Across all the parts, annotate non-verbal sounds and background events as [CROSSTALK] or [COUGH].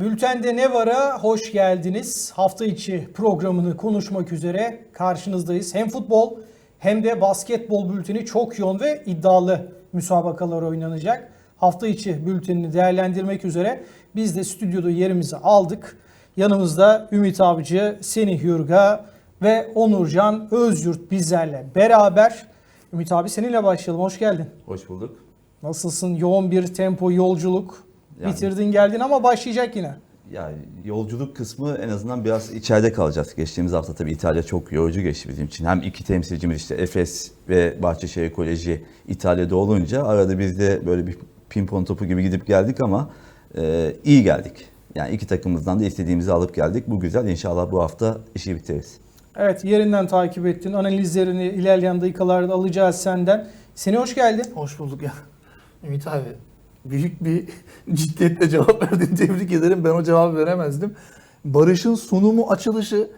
Bültende ne vara hoş geldiniz. Hafta içi programını konuşmak üzere karşınızdayız. Hem futbol hem de basketbol bülteni çok yoğun ve iddialı müsabakalar oynanacak. Hafta içi bültenini değerlendirmek üzere biz de stüdyoda yerimizi aldık. Yanımızda Ümit Avcı, Semih Yurga ve Onurcan Özyurt bizlerle beraber. Ümit abi seninle başlayalım. Hoş geldin. Hoş bulduk. Nasılsın? Yoğun bir tempo yolculuk. Yani- Bitirdin geldin ama başlayacak yine. Ya yolculuk kısmı en azından biraz içeride kalacağız. Geçtiğimiz hafta tabii İtalya çok yorucu geçti bizim için. Hem iki temsilcimiz işte Efes ve Bahçeşehir Koleji İtalya'da olunca arada biz de böyle bir pimpon topu gibi gidip geldik ama e, iyi geldik. Yani iki takımımızdan da istediğimizi alıp geldik. Bu güzel. İnşallah bu hafta işi bitiririz. Evet yerinden takip ettin. Analizlerini ilerleyen dakikalarda alacağız senden. Seni hoş geldin. Hoş bulduk ya. Ümit abi büyük bir [LAUGHS] ciddiyetle cevap verdin. Tebrik ederim. Ben o cevabı veremezdim. Barış'ın sunumu açılışı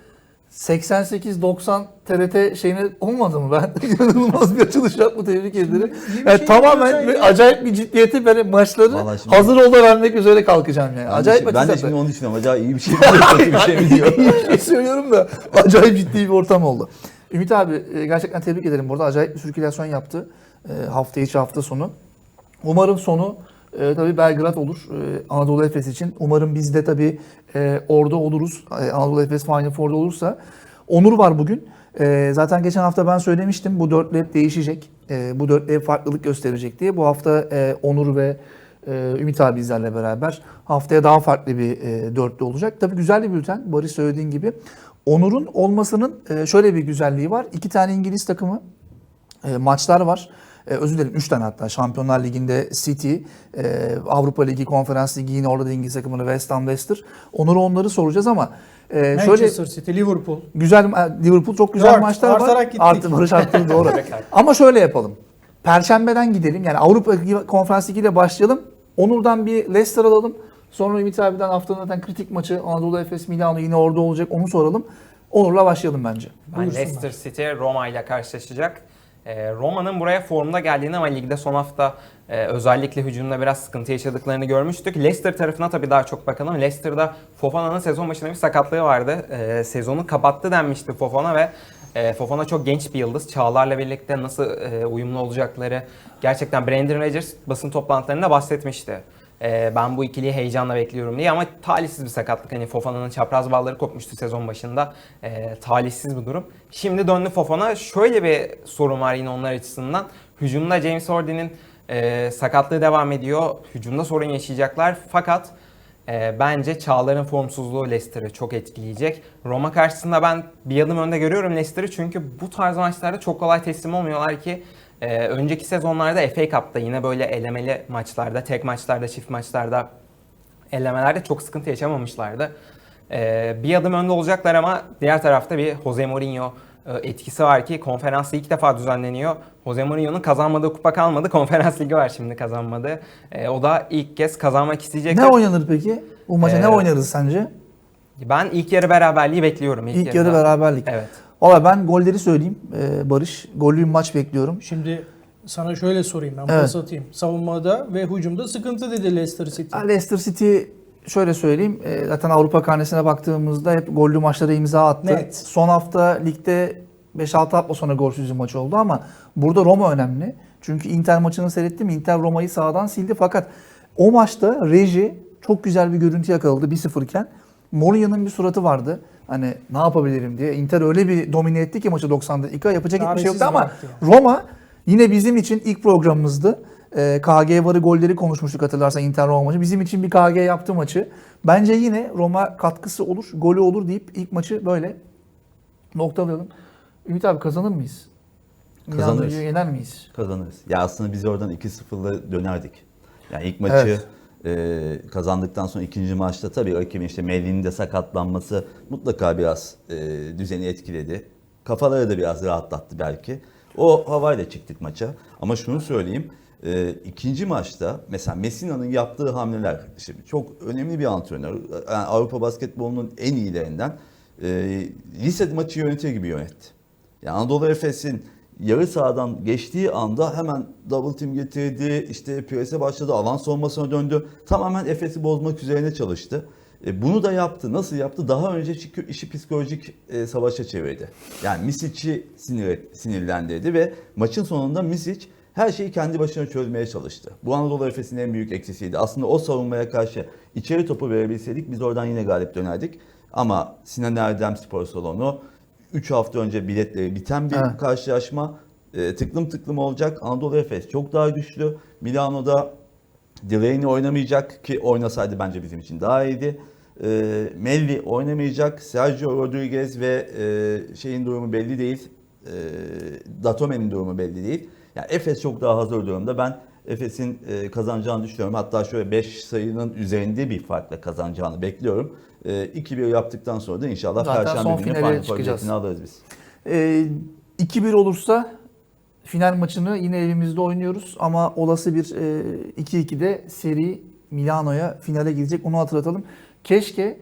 88-90 TRT şeyine olmadı mı? Ben [LAUGHS] inanılmaz bir açılış yaptı. Tebrik ederim. Yani şey tamamen ya. acayip bir ciddiyeti böyle maçları şimdi- hazır ol da vermek üzere kalkacağım yani. Ben de, acayip şimdi- ben de şimdi onu düşünüyorum. Acaba iyi bir şey mi [LAUGHS] diyor, bir şey mi diyor? İyi bir şey söylüyorum da acayip ciddi bir ortam oldu. Ümit abi e, gerçekten tebrik ederim. Burada acayip bir sirkülasyon yaptı. E, Hafta içi hafta sonu. Umarım sonu e, tabii Belgrad olur e, Anadolu Efes için. Umarım biz de tabii e, orada oluruz. E, Anadolu Efes Final Four'da olursa. Onur var bugün. E, zaten geçen hafta ben söylemiştim bu dörtlü hep değişecek. E, bu dörtlü hep farklılık gösterecek diye. Bu hafta e, Onur ve e, Ümit abi bizlerle beraber. Haftaya daha farklı bir e, dörtlü olacak. Tabii güzel bir bülten. Barış söylediğin gibi. Onur'un olmasının e, şöyle bir güzelliği var. İki tane İngiliz takımı e, maçlar var. E, özür dilerim 3 tane hatta. Şampiyonlar Ligi'nde City, e, Avrupa Ligi, Konferans Ligi yine orada da İngiliz takımını West Ham Leicester. Onur'a onları soracağız ama e, şöyle Manchester City, Liverpool. güzel e, Liverpool çok güzel Dört, maçlar var. artarak gittik. Artı Barış arttırdı [LAUGHS] doğru. ama şöyle yapalım. Perşembeden gidelim. Yani Avrupa Ligi, Konferans Ligi ile başlayalım. Onur'dan bir Leicester alalım. Sonra Ümit abiden haftanın zaten kritik maçı Anadolu Efes Milano yine orada olacak. Onu soralım. Onur'la başlayalım bence. Ben Buyursunlar. Leicester City Roma ile karşılaşacak. Ee, Roma'nın buraya formda geldiğini ama ligde son hafta e, özellikle hücumda biraz sıkıntı yaşadıklarını görmüştük. Leicester tarafına tabii daha çok bakalım. Leicester'da Fofana'nın sezon başında bir sakatlığı vardı. Ee, sezonu kapattı denmişti Fofana ve e, Fofana çok genç bir yıldız. Çağlar'la birlikte nasıl e, uyumlu olacakları gerçekten Brandon Rodgers basın toplantılarında bahsetmişti. Ee, ben bu ikiliyi heyecanla bekliyorum diye ama talihsiz bir sakatlık. Hani Fofana'nın çapraz bağları kopmuştu sezon başında. Ee, talihsiz bir durum. Şimdi döndü Fofana. Şöyle bir sorun var yine onlar açısından. Hücumda James Harden'in e, sakatlığı devam ediyor. Hücumda sorun yaşayacaklar. Fakat e, bence Çağlar'ın formsuzluğu Leicester'ı çok etkileyecek. Roma karşısında ben bir adım önde görüyorum Leicester'ı çünkü bu tarz maçlarda çok kolay teslim olmuyorlar ki ee, önceki sezonlarda FA Cup'ta yine böyle elemeli maçlarda, tek maçlarda, çift maçlarda elemelerde çok sıkıntı yaşamamışlardı. Ee, bir adım önde olacaklar ama diğer tarafta bir Jose Mourinho e, etkisi var ki konferans ilk defa düzenleniyor. Jose Mourinho'nun kazanmadığı kupa kalmadı. [LAUGHS] Konferans ligi var şimdi kazanmadığı. Ee, o da ilk kez kazanmak isteyecek. Ne oynanır peki? Bu maça ne Ee, oynarız sence? Ben ilk yarı beraberliği bekliyorum. İlk yarı yarıda. beraberlik. Evet. Valla ben golleri söyleyeyim Ee, Barış. Gollü bir maç bekliyorum. Şimdi sana şöyle sorayım ben Evet. pas atayım. Savunmada ve hücumda sıkıntı dedi Leicester City. Leicester City şöyle söyleyeyim. e, Zaten Avrupa karnesine baktığımızda hep gollü maçlara imza attı. Net. Son hafta ligde 5-6 hafta sonra golsüz bir maç oldu ama burada Roma önemli. Çünkü Inter maçını seyrettim. Inter Roma'yı sağdan sildi fakat o maçta reji çok güzel bir görüntü yakaladı 1-0 iken. Mourinho'nun bir suratı vardı. Hani ne yapabilirim diye. Inter öyle bir domine etti ki maçı 90 dakika. Yapacak hiçbir şey yoktu ama Roma yine bizim için ilk programımızdı. Ee, KG varı golleri konuşmuştuk hatırlarsan Inter Roma maçı. Bizim için bir KG yaptı maçı. Bence yine Roma katkısı olur, golü olur deyip ilk maçı böyle noktalayalım. Ümit abi kazanır mıyız? Kazanırız. Yener miyiz? Kazanırız. Ya aslında biz oradan 2-0'la dönerdik. Yani ilk maçı e, kazandıktan sonra ikinci maçta tabii rakibin işte Melli'nin de sakatlanması mutlaka biraz e, düzeni etkiledi. Kafaları da biraz rahatlattı belki. O havayla çıktık maça. Ama şunu söyleyeyim. e, ikinci maçta mesela Messina'nın yaptığı hamleler şimdi çok önemli bir antrenör. Yani Avrupa basketbolunun en iyilerinden e, lise maçı yönetir gibi yönetti. Yani Anadolu Efes'in yarı sahadan geçtiği anda hemen double team getirdi, işte prese başladı, alan savunmasına döndü. Tamamen Efes'i bozmak üzerine çalıştı. E, bunu da yaptı. Nasıl yaptı? Daha önce işi psikolojik e, savaşa çevirdi. Yani Misic'i sinir, sinirlendirdi ve maçın sonunda Misic her şeyi kendi başına çözmeye çalıştı. Bu Anadolu Efes'in en büyük eksisiydi. Aslında o savunmaya karşı içeri topu verebilseydik biz oradan yine galip dönerdik. Ama Sinan Erdem Spor Salonu 3 hafta önce biletleri biten bir Evet. karşılaşma. E, tıklım tıklım olacak. Anadolu Efes çok daha güçlü. Milano'da Delaney oynamayacak ki oynasaydı bence bizim için daha iyiydi. E, Melli oynamayacak. Sergio Rodriguez ve e, şeyin durumu belli değil. E, Datome'nin durumu belli değil. Yani Efes çok daha hazır durumda. Ben Efes'in e, kazanacağını düşünüyorum. Hatta şöyle 5 sayının üzerinde bir farkla kazanacağını bekliyorum. E, 2-1 yaptıktan sonra da inşallah Zaten Perşembe günü Final alırız biz. Ee, 2-1 olursa final maçını yine evimizde oynuyoruz ama olası bir e, 2-2'de seri Milano'ya finale gidecek onu hatırlatalım. Keşke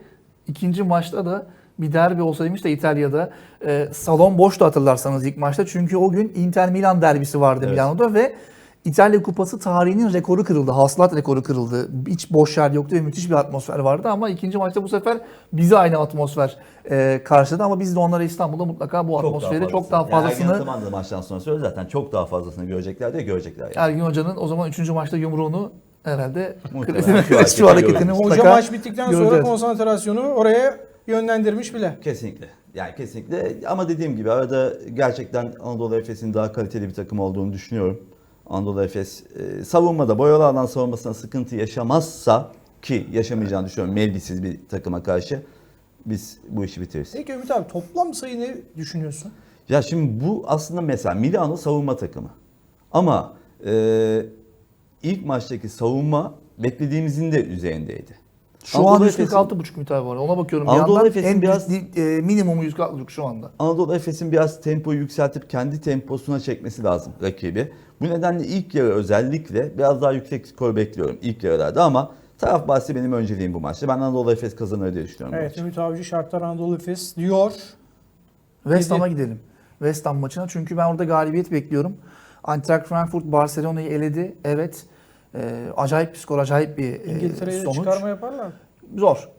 ikinci maçta da bir derbi olsaymış da İtalya'da e, salon boştu hatırlarsanız ilk maçta. Çünkü o gün Inter Milan derbisi vardı Evet. Milano'da ve İtalya Kupası tarihinin rekoru kırıldı. Hasılat rekoru kırıldı. Hiç boş yer yoktu ve müthiş bir atmosfer vardı ama ikinci maçta bu sefer bize aynı atmosfer e, karşıladı ama biz de onlara İstanbul'da mutlaka bu atmosferi çok daha Yani fazlasını Ataman da maçtan sonra söyledi zaten çok daha fazlasını görecekler de görecekler. Yani. Ergin Hoca'nın o zaman 3. maçta yumruğunu herhalde [LAUGHS] şu hareketi şu hareketini görürüz. Hoca mutlaka maç bittikten sonra göreceğiz. konsantrasyonu oraya yönlendirmiş bile. Kesinlikle. Yani kesinlikle ama dediğim gibi arada gerçekten Anadolu Efes'in daha kaliteli bir takım olduğunu düşünüyorum. Anadolu Efes e, savunmada boyalı alan savunmasına sıkıntı yaşamazsa ki yaşamayacağını düşünüyorum Meldisiz bir takıma karşı biz bu işi bitiririz. Peki Ümit abi toplam sayı ne düşünüyorsun? Ya şimdi bu aslında mesela Milano savunma takımı. Ama e, ilk maçtaki savunma beklediğimizin de üzerindeydi. Şu Anadolu an Efes'in- 146.5 müteahhit var. Ona bakıyorum Anadolu bir yandan. Efes'in En biraz- e, minimumu 146.5 şu anda. Anadolu Efes'in biraz tempoyu yükseltip kendi temposuna çekmesi lazım rakibi. Bu nedenle ilk yarı özellikle biraz daha yüksek skor bekliyorum ilk yarılarda ama taraf bahsi benim önceliğim bu maçta. Ben Anadolu Efes kazanır diye düşünüyorum. bu Evet maçı. Ümit Avcı Şartlar Anadolu Efes diyor. West. Ham'a gidelim. West Ham maçına. Çünkü ben orada galibiyet bekliyorum. Eintracht Frankfurt Barcelona'yı eledi. Evet. E, acayip bir skor, acayip bir e, İngiltere'ye sonuç. çıkarma yaparlar. Zor.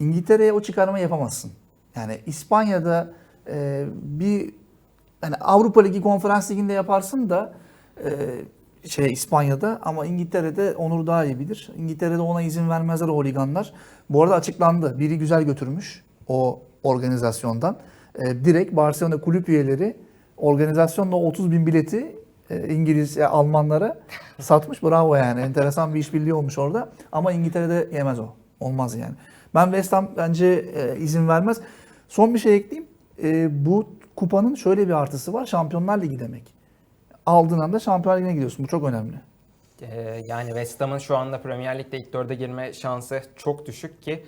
İngiltere'ye o çıkarma yapamazsın. Yani İspanya'da e, bir yani Avrupa Ligi Konferans Ligi'nde yaparsın da e, şey İspanya'da ama İngiltere'de Onur daha iyi bilir. İngiltere'de ona izin vermezler o holiganlar. Bu arada açıklandı. Biri güzel götürmüş o organizasyondan. E, direkt Barcelona kulüp üyeleri organizasyonla 30 bin bileti İngiliz e, Almanlara [LAUGHS] satmış. Bravo yani. Enteresan bir işbirliği olmuş orada. Ama İngiltere'de yemez o. Olmaz yani. Ben West Ham bence e, izin vermez. Son bir şey ekleyeyim. E, bu kupanın şöyle bir artısı var. Şampiyonlar Ligi demek. Aldığın anda Şampiyonlar Ligi'ne gidiyorsun. Bu çok önemli. Ee, yani West Ham'ın şu anda Premier Lig'de ilk dörde girme şansı çok düşük ki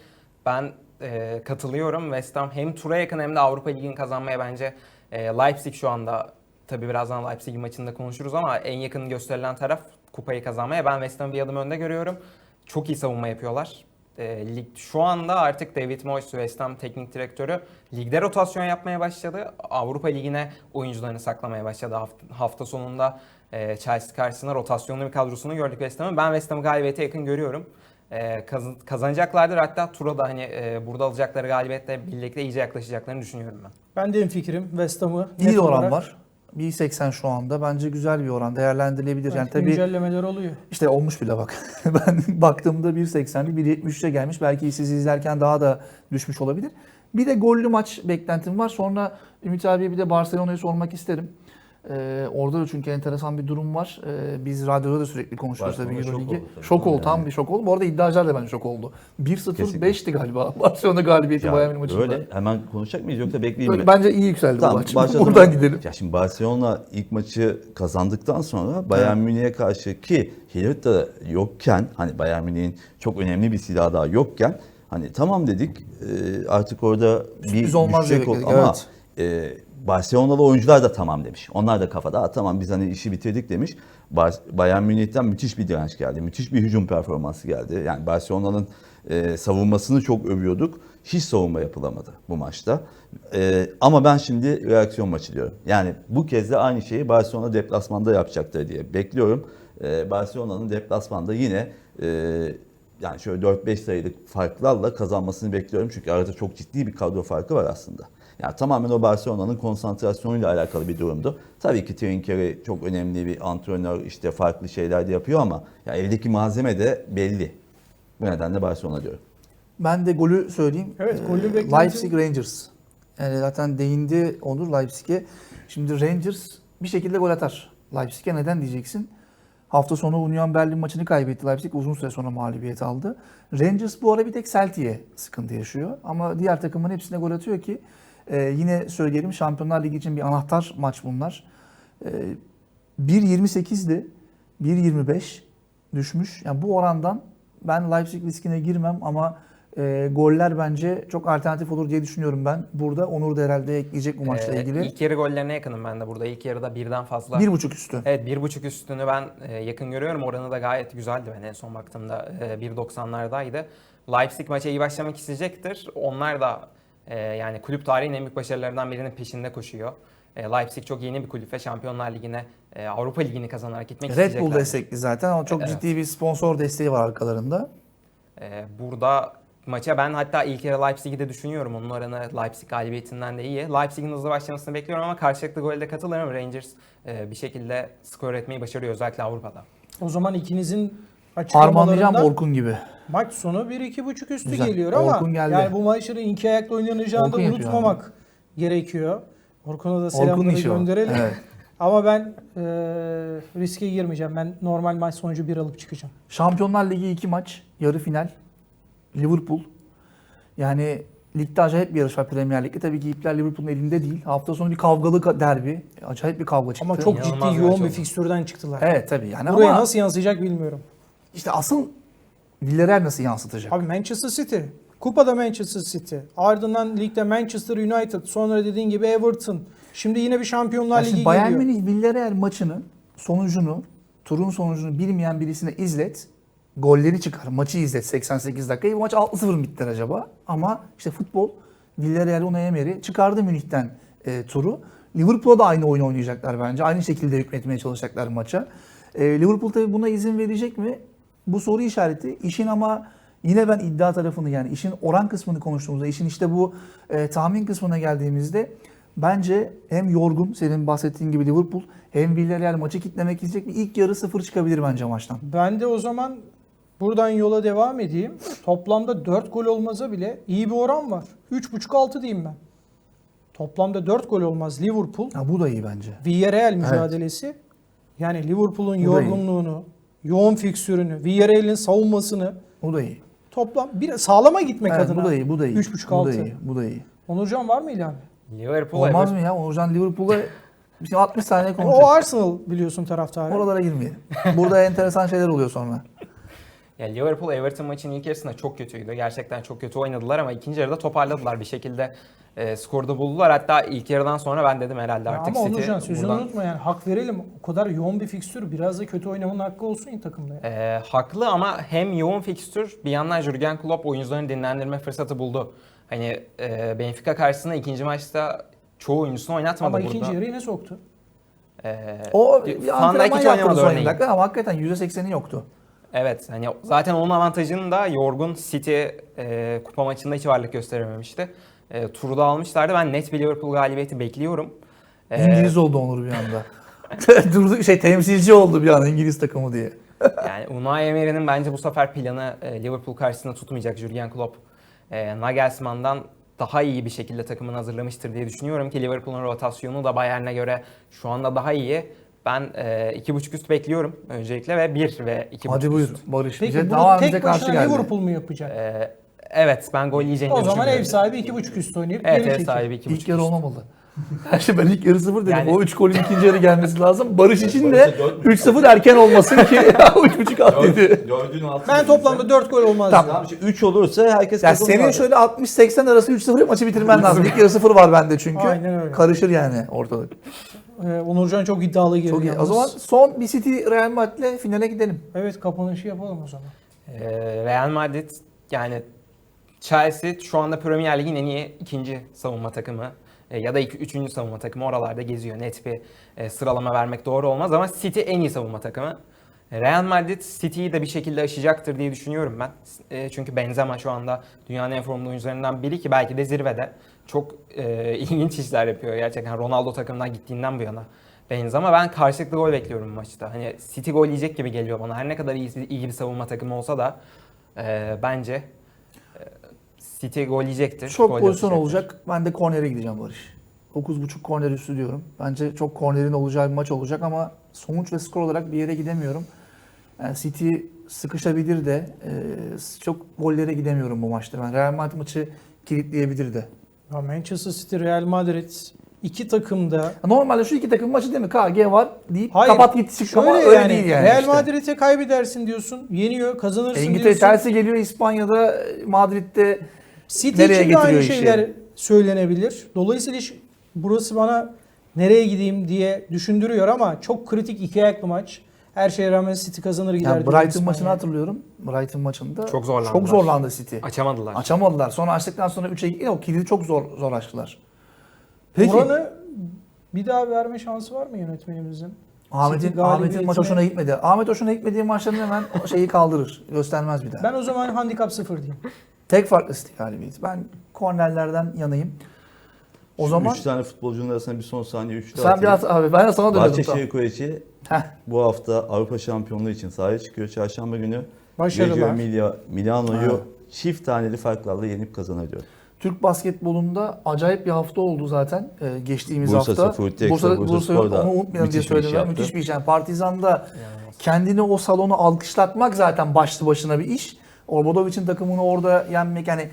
ben e, katılıyorum. West Ham hem tura yakın hem de Avrupa Ligi'ni kazanmaya bence e, Leipzig şu anda tabii birazdan Leipzig maçında konuşuruz ama en yakın gösterilen taraf kupayı kazanmaya. Ben West Ham'ı bir adım önde görüyorum. Çok iyi savunma yapıyorlar. E, lig şu anda artık David Moyes West Ham teknik direktörü ligde rotasyon yapmaya başladı. Avrupa Ligi'ne oyuncularını saklamaya başladı hafta, hafta sonunda. e, Chelsea karşısında rotasyonlu bir kadrosunu gördük West Ham'ın. Ben West Ham'ı galibiyete yakın görüyorum. E, kazan- kazanacaklardır hatta tura da hani e, burada alacakları galibiyetle birlikte iyice yaklaşacaklarını düşünüyorum ben. Ben de fikrim West Ham'ı. İyi oran olarak- var. 1.80 şu anda. Bence güzel bir oran. Değerlendirilebilir. Yani Belki tabii güncellemeler oluyor. İşte olmuş bile bak. [LAUGHS] ben baktığımda 1.80'lik 1.73'e gelmiş. Belki siz izlerken daha da düşmüş olabilir. Bir de gollü maç beklentim var. Sonra Ümit abiye bir de Barcelona'yı sormak isterim. Ee, orada da çünkü enteresan bir durum var. Ee, biz radyoda da sürekli konuşuyoruz tabii Barcelona şok Euroligi. Şok oldu. Yani. Tam bir şok oldu. Bu arada iddiacılar da bence şok oldu. 1-0 Kesinlikle. 5'ti galiba. [LAUGHS] Barcelona galibiyeti Ya, Bayern maçında. öyle hemen konuşacak mıyız yoksa bekleyeyim mi? Bence iyi yükseldi bu Tamam, maç. [LAUGHS] başladım. Buradan gidelim. Ya şimdi Barcelona ilk maçı kazandıktan sonra Bayern Münih'e karşı ki Hilert da yokken hani Bayern Münih'in çok önemli bir silahı daha yokken hani tamam dedik e, artık orada bir Sürpriz olmaz düşecek ol- ama evet. e, Barcelona'lı oyuncular da tamam demiş. Onlar da kafada "Aa, tamam biz hani işi bitirdik demiş. Bar- Bayern Münih'ten müthiş bir direnç geldi. Müthiş bir hücum performansı geldi. Yani Barcelona'nın e, savunmasını çok övüyorduk. Hiç savunma yapılamadı bu maçta. E, ama ben şimdi reaksiyon maçı diyorum. Yani bu kez de aynı şeyi Barcelona deplasmanda yapacaktır diye bekliyorum. E, Barcelona'nın deplasmanda yine e, yani şöyle 4-5 sayılık farklarla kazanmasını bekliyorum. Çünkü arada çok ciddi bir kadro farkı var aslında. Yani tamamen o Barcelona'nın konsantrasyonuyla alakalı bir durumdu. Tabii ki Trinker'i çok önemli bir antrenör, işte farklı şeyler de yapıyor ama ya eldeki malzeme de belli. Bu nedenle Barcelona diyorum. Ben de golü söyleyeyim. Evet, Ee, golü beklenti- Leipzig Rangers. Yani zaten değindi Onur Leipzig'e. Şimdi Rangers bir şekilde gol atar. Leipzig'e neden diyeceksin? Hafta sonu Union Berlin maçını kaybetti Leipzig. Uzun süre sonra mağlubiyet aldı. Rangers bu ara bir tek Celtic'e sıkıntı yaşıyor. Ama diğer takımın hepsine gol atıyor ki e, yine söyleyelim Şampiyonlar Ligi için bir anahtar maç bunlar. E, 1.28'di. 1.25 düşmüş. Yani bu orandan ben Leipzig riskine girmem ama e, goller bence çok alternatif olur diye düşünüyorum ben. Burada Onur da herhalde ekleyecek bu maçla Ee, ilgili. İlk yarı gollerine yakınım ben de burada. İlk yarıda birden fazla. Bir buçuk üstü. Evet bir buçuk üstünü ben e, yakın görüyorum. Oranı da gayet güzeldi. Ben en son baktığımda e, 1.90'lardaydı. Leipzig maça iyi başlamak isteyecektir. Onlar da e, yani kulüp tarihinin en büyük başarılarından birinin peşinde koşuyor. E, Leipzig çok yeni bir kulüp ve Şampiyonlar Ligi'ne, e, Avrupa Ligi'ni kazanarak gitmek Red Bull isteyecekler. destekli zaten ama çok Evet. ciddi bir sponsor desteği var arkalarında. E, burada maça ben hatta ilk yarı Leipzig'i de düşünüyorum. Onun oranı Leipzig galibiyetinden de iyi. Leipzig'in hızlı başlamasını bekliyorum ama karşılıklı golde katılırım. Rangers e, bir şekilde skor etmeyi başarıyor özellikle Avrupa'da. O zaman ikinizin Harmanlayacağım açıklamalarından Orkun gibi. Maç sonu 1-2.5 üstü Güzel. geliyor ama Orkun geldi. yani bu maçların iki ayakla oynanacağını da Orkun yapıyor unutmamak gerekiyor. Orkun'a da Orkun'un selamları işi o. gönderelim. Evet. [LAUGHS] Ama ben e, riske girmeyeceğim. Ben normal maç sonucu bir alıp çıkacağım. Şampiyonlar Ligi iki maç. Yarı final. Liverpool. Yani ligde acayip bir yarış var Premier Lig'de. Tabii ki ipler Liverpool'un elinde değil. Hafta sonu bir kavgalı ka- derbi. Acayip bir kavga çıktı. Ama çok İnanılmaz ciddi bir yoğun bir oldu. fikstürden çıktılar. Evet tabii yani Buraya ama nasıl yansıyacak bilmiyorum. işte asıl Villarreal nasıl yansıtacak? Abi Manchester City. Kupada Manchester City. Ardından ligde Manchester United. Sonra dediğin gibi Everton. Şimdi yine bir Şampiyonlar Ya Ligi Bayern geliyor. Münih Villarreal maçının sonucunu, turun sonucunu bilmeyen birisine izlet. Golleri çıkar. Maçı izlet 88 dakikayı. Bu maç 6-0 mı bittiler acaba? Ama işte futbol Villarreal Unai Emery çıkardı Münih'ten e, turu. Liverpool'a da aynı oyunu oynayacaklar bence. Aynı şekilde hükmetmeye çalışacaklar maça. E, Liverpool tabii buna izin verecek mi? Bu soru işareti. İşin ama yine ben iddia tarafını yani işin oran kısmını konuştuğumuzda, işin işte bu e, tahmin kısmına geldiğimizde bence hem yorgun senin bahsettiğin gibi Liverpool hem Villarreal maçı kitlemek isteyecek bir ilk yarı sıfır çıkabilir bence maçtan. Ben de o zaman buradan yola devam edeyim. Toplamda 4 gol olmaza bile iyi bir oran var. 3.5-6 diyeyim ben. Toplamda 4 gol olmaz Liverpool. Ya bu da iyi bence. Villarreal mücadelesi. Yani Liverpool'un yorgunluğunu, yoğun fiksürünü, Villarreal'in savunmasını Bu da iyi. toplam bir sağlama gitmek Evet, adına. bu da iyi, bu da iyi. 3.5-6. Bu da iyi, bu da iyi. Onurcan var mı ilave? Liverpool, Olmaz mı ya? Onurcan Liverpool'a şimdi 60 saniye O konuşacak. Arsenal biliyorsun taraftarı. Oralara girmeyelim. Burada enteresan şeyler oluyor sonra. Ya Liverpool Everton maçının ilk yarısında çok kötüydü. Gerçekten çok kötü oynadılar ama ikinci yarıda toparladılar bir şekilde. E, skorda buldular. Hatta ilk yarıdan sonra ben dedim herhalde artık ama City Onurcan sözünü buradan- unutma yani hak verelim. O kadar yoğun bir fikstür biraz da kötü oynamanın hakkı olsun ya takımda. ya. E, haklı ama hem yoğun fikstür bir yandan Jurgen Klopp oyuncularını dinlendirme fırsatı buldu. Hani e, Benfica karşısında ikinci maçta çoğu oyuncusunu oynatmadı Ama burada. ikinci yarı yine soktu. E, O Van bir Dijk antrenman hiç oynamadı örneğin. dakika ama hakikaten %80'i yoktu. Evet hani zaten onun avantajını da yorgun City e, kupa maçında hiç varlık gösterememişti. E, turu da almışlardı. Ben net bir Liverpool galibiyeti bekliyorum. E, İngiliz oldu Onur bir anda. [LAUGHS] Durdu şey temsilci oldu bir an İngiliz takımı diye. [LAUGHS] Yani Unai Emery'nin bence bu sefer planı e, Liverpool karşısında tutmayacak Jurgen Klopp. E, Nagelsmann'dan daha iyi bir şekilde takımını hazırlamıştır diye düşünüyorum ki Liverpool'un rotasyonu da Bayern'e göre şu anda daha iyi. Ben e, iki buçuk üst bekliyorum öncelikle ve 1 ve iki Hadi buçuk buyur üst. Barış. Peki Bize bunu tamamen tek bize karşı başına geldi. Liverpool mu yapacak? E, evet ben gol yiyeceğini o zaman ev sahibi 2.5 üstü oynayıp Evet geri ev sahibi iki İlk buçuk yarı üst. olmamalı. [LAUGHS] Her şey ben ilk yarı sıfır dedim. Yani- O 3 golün ikinci yarı gelmesi lazım. Barış için de Barış'a dört buçuk. 3-0 erken olmasın ki [LAUGHS] 3.5 at dedi. Dördün altı. Ben toplamda 4 gol olmaz. Tamam. Tamam, 3 olursa herkes Ya kazanır senin abi. şöyle 60-80 arası 3-0 maçı bitirmen lazım. İlk yarı 0 var bende çünkü. Aynen öyle. Karışır yani ortalık. Ee, Onurcan çok iddialı girdi. Çok iyi. O yalnız. zaman son bir City Real Madrid'le finale gidelim. Evet kapanışı yapalım o zaman. Ee, Real Madrid yani Chelsea şu anda Premier Lig'in en iyi ikinci savunma takımı e, ya da iki, üçüncü savunma takımı oralarda geziyor. Net bir e, sıralama vermek doğru olmaz ama City en iyi savunma takımı. Real Madrid City'yi de bir şekilde aşacaktır diye düşünüyorum ben. E, çünkü Benzema şu anda dünyanın en formda oyuncularından biri ki belki de zirvede. Çok e, [LAUGHS] ilginç işler yapıyor gerçekten Ronaldo takımdan gittiğinden bu yana. Benzema ben karşılıklı gol bekliyorum maçta. Hani City gol yiyecek gibi geliyor bana. Her ne kadar iyi, iyi bir savunma takımı olsa da e, bence e, City gol yiyecektir. Çok Gol pozisyon olacak. Ben de kornere gideceğim Barış. 9.5 korner üstü diyorum. Bence çok kornerin olacağı bir maç olacak ama sonuç ve skor olarak bir yere gidemiyorum. Yani City sıkışabilir de e, çok gollere gidemiyorum bu maçta. Ben Real Madrid maçı kilitleyebilir de. Ya Manchester City, Real Madrid iki takım da Normalde şu iki takım maçı değil mi? KG var deyip Hayır. kapat git çık ama öyle yani, değil yani. Real işte. Madrid'e kaybedersin diyorsun. Yeniyor, kazanırsın İngiltere diyorsun. tersi geliyor İspanya'da Madrid'de City Nereye için de aynı işi? şeyler söylenebilir. Dolayısıyla iş- burası bana nereye gideyim diye düşündürüyor ama çok kritik iki ayaklı maç. Her şeye rağmen City kazanır gider. yani Brighton maçını hatırlıyorum. Brighton maçında Çok zorlandılar. Çok zorlandı City. Açamadılar. Açamadılar. Sonra açtıktan sonra 3'e gitti. O kilidi çok zor zor açtılar. Peki Oranı bir daha verme şansı var mı yönetmenimizin? Ahmet'in Ahmet'in maç hoşuna gitmedi. Ahmet hoşuna gitmediği maçların hemen o şeyi kaldırır. Göstermez bir daha. Ben o zaman handikap sıfır diyeyim. Tek farklı City galibiyeti. Ben kornerlerden yanayım. O zaman 3 tane futbolcunun arasında bir son saniye 3'te sen biraz abi ben de sana dönüyorum. Bahçeşehir Koçi Heh. bu hafta Avrupa Şampiyonluğu için sahaya çıkıyor. Çarşamba günü Reggio Başarılar. Emilia Milano'yu çift taneli farklarla yenip kazanıyor. Türk basketbolunda acayip bir hafta oldu zaten e, geçtiğimiz Bursa hafta. Spor, Teksa, Bursa Spor da onu unutmayalım diye bir söyledim. yaptı. Müthiş bir iş. Yani Partizan'da kendini o salonu alkışlatmak zaten başlı başına bir iş. Obradovic'in takımını orada yenmek yani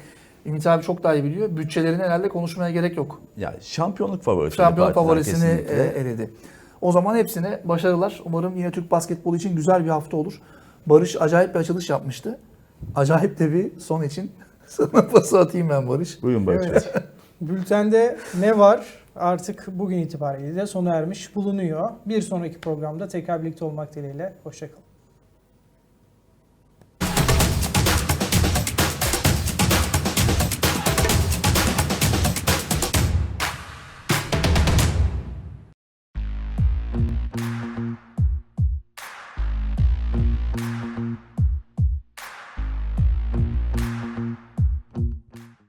Ümit abi çok daha iyi biliyor. Bütçelerini herhalde konuşmaya gerek yok. Yani şampiyonluk favorisi. Şampiyon Partizan favorisini kesinlikle. e, eledi. O zaman hepsine başarılar. Umarım yine Türk basketbolu için güzel bir hafta olur. Barış acayip bir açılış yapmıştı. Acayip de bir son için. [LAUGHS] Sana pası atayım ben Barış. Buyurun Barış. Evet. Bültende ne var? Artık bugün itibariyle de sona ermiş bulunuyor. Bir sonraki programda tekrar birlikte olmak dileğiyle. Hoşçakalın.